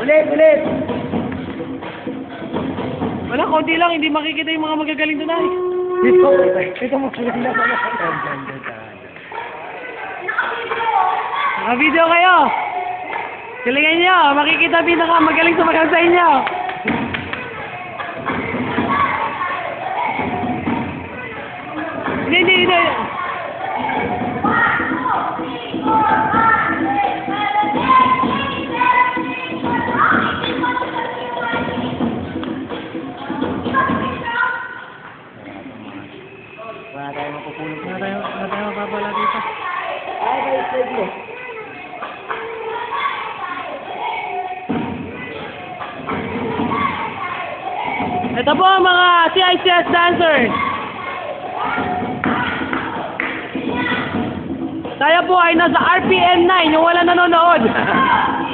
Ulit, ulit. Wala, konti lang, hindi makikita yung mga magagaling doon ay. Dito, ito mo sila na Naka-video kayo. Galingan nyo, makikita pinaka magaling sumagal sa inyo. Wala tayong mapupulog. Wala tayo, wala tayo mapapala dito. Ay, slide mo. Ito po ang mga CICS dancers. Tayo po ay nasa RPM 9, yung wala nanonood.